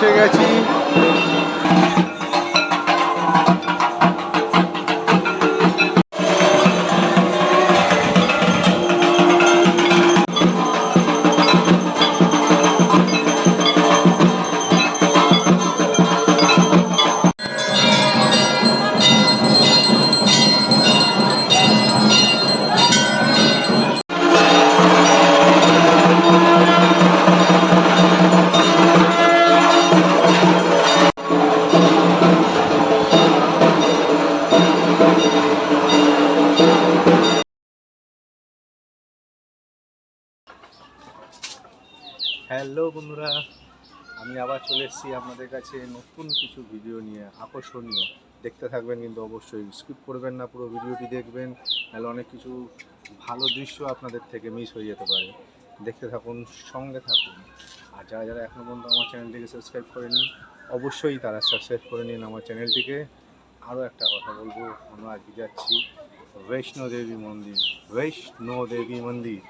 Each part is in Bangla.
এসে গেছি। হ্যালো বন্ধুরা, আমি আবার চলে এসেছি আপনাদের কাছে নতুন কিছু ভিডিও নিয়ে, আকর্ষণীয়। দেখতে থাকবেন কিন্তু অবশ্যই স্কিপ করবেন না, পুরো ভিডিওটি দেখবেন, নাহলে অনেক কিছু ভালো দৃশ্য আপনাদের থেকে মিস হয়ে যেতে পারে। দেখতে থাকুন, সঙ্গে থাকুন। আর যারা যারা এখনও পর্যন্ত আমার চ্যানেলটিকে সাবস্ক্রাইব করেননি, অবশ্যই তারা সাবস্ক্রাইব করে নিন আমার চ্যানেলটিকে আরও একটা কথা বলব, আমরা আজকে যাচ্ছি বৈষ্ণো দেবী মন্দির, বৈষ্ণো দেবী মন্দির।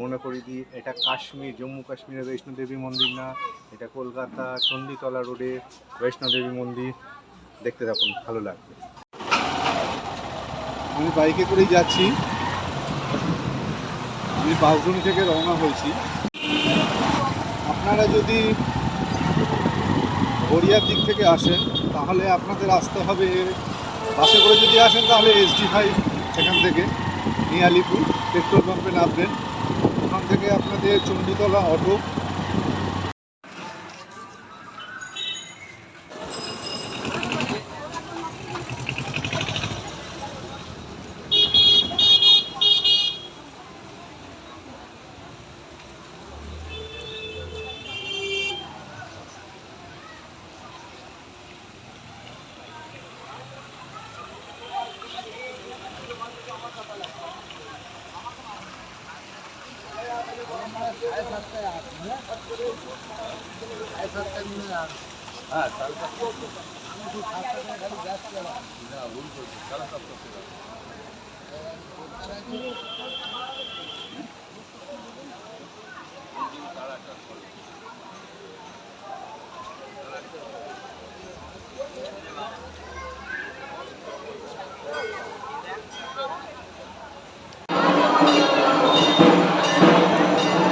মনে করি দিই এটা কাশ্মীর, জম্মু কাশ্মীরের বৈষ্ণো দেবী মন্দির না, এটা কলকাতা চণ্ডীতলা রোডে বৈষ্ণোদেবী মন্দির দেখতে থাকুন, ভালো লাগবে। আমি বাইকে করেই যাচ্ছি। আমি বাউজনি থেকে রওনা হয়েছি। আপনারা যদি গড়িয়ার দিক থেকে আসেন, তাহলে আপনাদের আসতে হবে বাসে করে যদি আসেন, তাহলে এসডি ফাইভ সেখান থেকে নিয়ালিপুর পেট্রোল পাম্পে নামবেন। থেকে আপনাদের চণ্ডীতলা অটো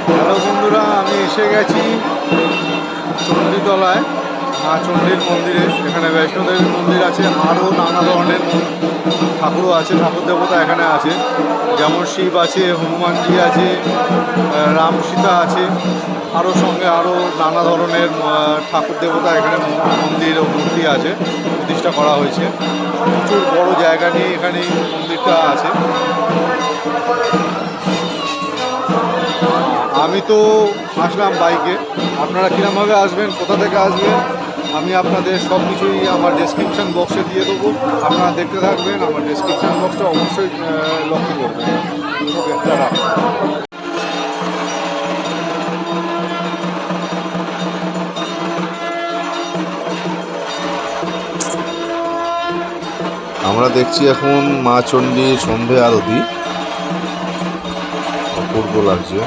হ্যালো বন্ধুরা আমি এসে গেছি চণ্ডীতলায় মা চণ্ডীর মন্দিরে, এখানে বৈষ্ণোদেবী মন্দির আছে, আরও নানা ধরনের ঠাকুরও আছে, ঠাকুর দেবতা এখানে আছে। যেমন শিব আছে, হনুমানজি আছে রাম সীতা আছে, আরও সঙ্গে আরও নানা ধরনের ঠাকুর দেবতা এখানে মন্দির ও মূর্তি আছে, প্রতিষ্ঠা করা হয়েছে। প্রচুর বড় জায়গা নিয়ে এখানে মন্দিরটা আছে। আমি তো আসলাম বাইকে। আপনারা কীরমভাবে আসবেন, কোথা থেকে আসবেন? আমি আপনাদের সব কিছুই আমার ডেসক্রিপশান বক্সে দিয়ে দেবো। আপনারা দেখতে থাকবেন, আমার ডেসক্রিপশান বক্সটা অবশ্যই লক্ষ্য করবেন। আমরা দেখছি এখন মা চণ্ডীর সন্ধে আরতি। অপূর্ব লাগছে।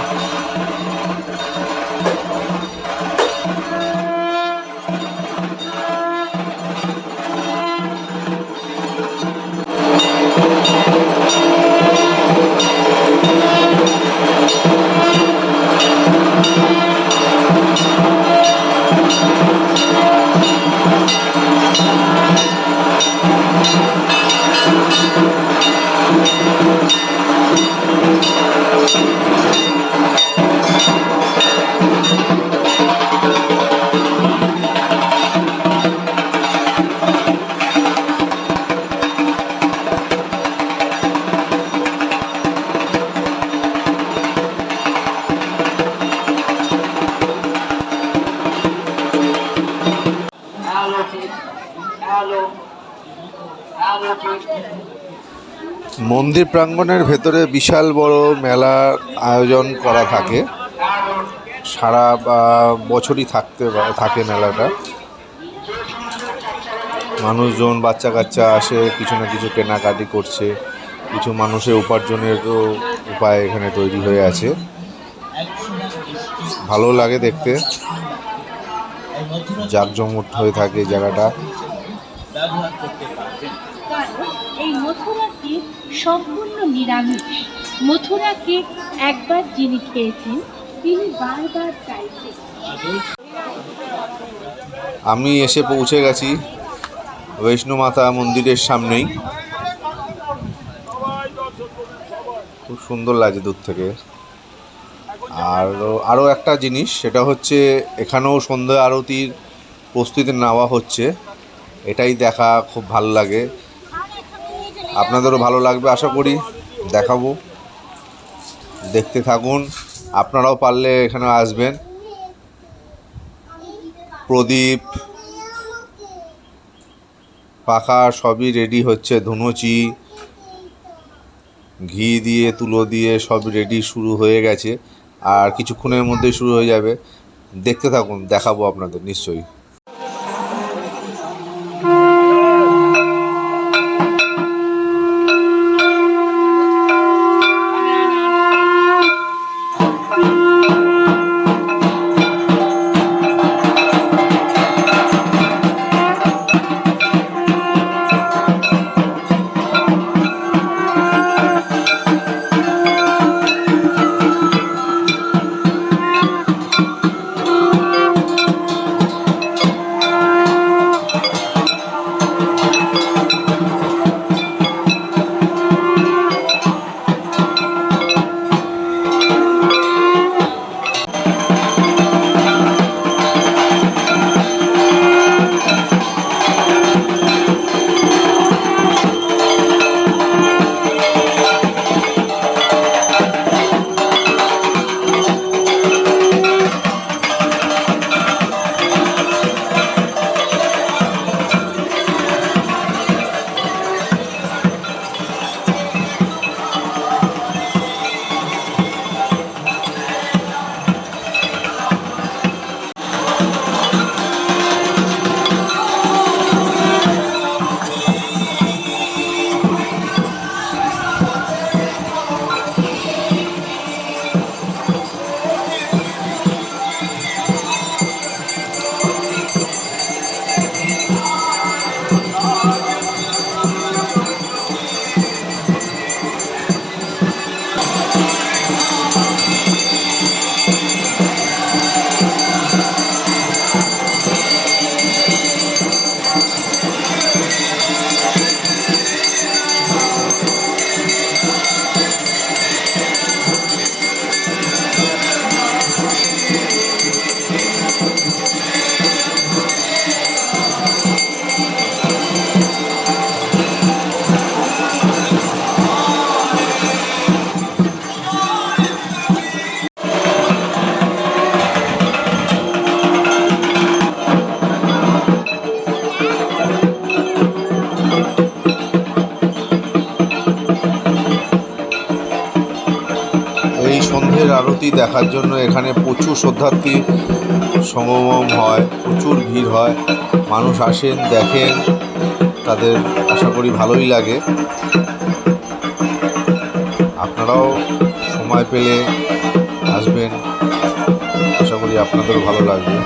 মন্দির প্রাঙ্গণের ভেতরে বিশাল বড় মেলার আয়োজন করা থাকে। সারা বছরই থাকতে থাকে মেলাটা। মানুষজন বাচ্চা কাচ্চা আসে, কিছু না কিছু কেনাকাটি করছে। কিছু মানুষের উপার্জনেরও উপায় এখানে তৈরি হয়ে আছে। ভালো লাগে দেখতে। জাঁকজমট হয়ে থাকে জায়গাটা। এই মথুরা সম্পূর্ণ নিরামিষ। মথুরা কেক একবার যিনি খেয়েছেন, তিনি বারবার চাইছেন। আমি এসে পৌঁছে গেছি বৈষ্ণো মাতা মন্দিরের সামনেই। খুব সুন্দর লাগছে দূর থেকে। আর আরও একটা জিনিস, সেটা হচ্ছে এখানেও সন্ধ্যা আরতির প্রস্তুতি নেওয়া হচ্ছে। এটাই দেখা খুব ভালো লাগে। আপনাদেরও ভালো লাগবে, আশা করি। দেখাবো। দেখতে থাকুন। আপনারাও পারলে এখানে আসবেন। প্রদীপ, পাখা সবই রেডি হচ্ছে। ধুনুচি, ঘি দিয়ে, তুলো দিয়ে সব রেডি শুরু হয়ে গেছে। আর কিছুক্ষণের মধ্যেই শুরু হয়ে যাবে। দেখতে থাকুন, দেখাবো আপনাদের, নিশ্চয়ই। আরতি দেখার জন্য এখানে প্রচুর শ্রদ্ধার্থী সমাগম হয়, প্রচুর ভিড় হয়। মানুষ আসেন, দেখেন, তাদের আশা করি ভালোই লাগে। আপনারাও সময় পেলে আসবেন। আশা করি আপনাদেরও ভালো লাগবে।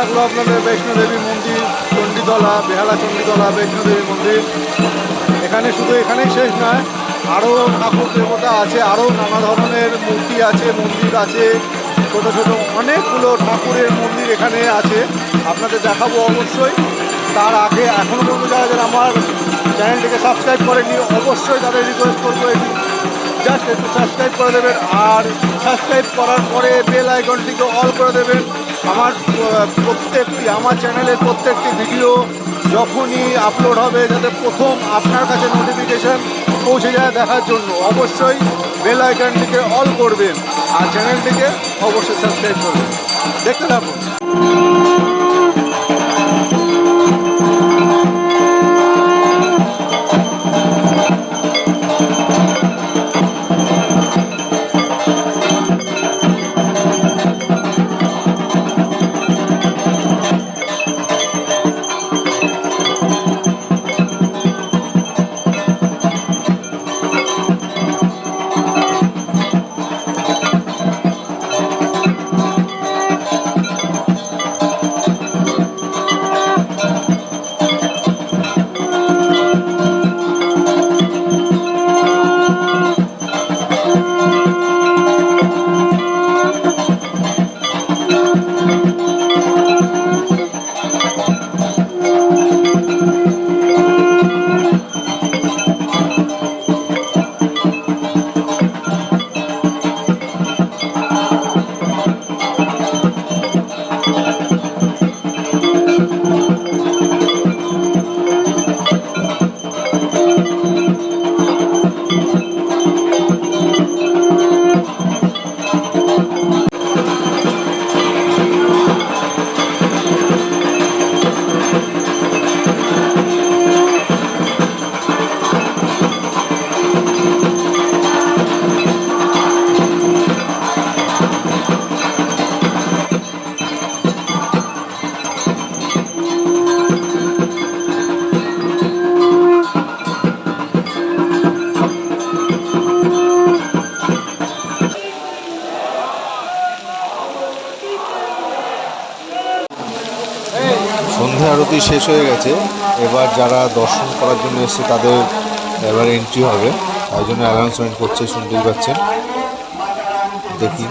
লাগল আপনাদের বৈষ্ণোদেবী মন্দির, চণ্ডীতলা, বেহালা চণ্ডীতলা, বৈষ্ণোদেবী মন্দির। এখানে শুধু এখানেই শেষ নয় আরও ঠাকুর দেবতা আছে আরও নানা ধরনের মূর্তি আছে, মন্দির আছে, ছোট ছোট অনেকগুলো ঠাকুরের মন্দির এখানে আছে। আপনাদের দেখাবো অবশ্যই। তার আগে এখনও পর্যন্ত যারা যারা আমার চ্যানেলটিকে সাবস্ক্রাইব করেনি অবশ্যই তাদের রিকোয়েস্ট করব একটু জাস্ট একটু সাবস্ক্রাইব করে দেবেন, আর সাবস্ক্রাইব করার পরে বেল আইকনটিকে অল করে দেবেন। আমার প্রত্যেকটি, আমার চ্যানেলের প্রত্যেকটি ভিডিও যখনই আপলোড হবে, যাতে প্রথম আপনার কাছে নোটিফিকেশান পৌঁছে যায় দেখার জন্য, অবশ্যই বেল আইকনটিকে অল করবেন আর চ্যানেলটিকে অবশ্যই সাবস্ক্রাইব করবেন। দেখতে থাকুন। সন্ধে আরতি শেষ হয়ে গেছে। এবার যারা দর্শন করার জন্য এসছে, তাদের এবার এন্ট্রি হবে। তাই জন্য অ্যানাউন্সমেন্ট করছে, শুনতেই পাচ্ছেন। দেখি।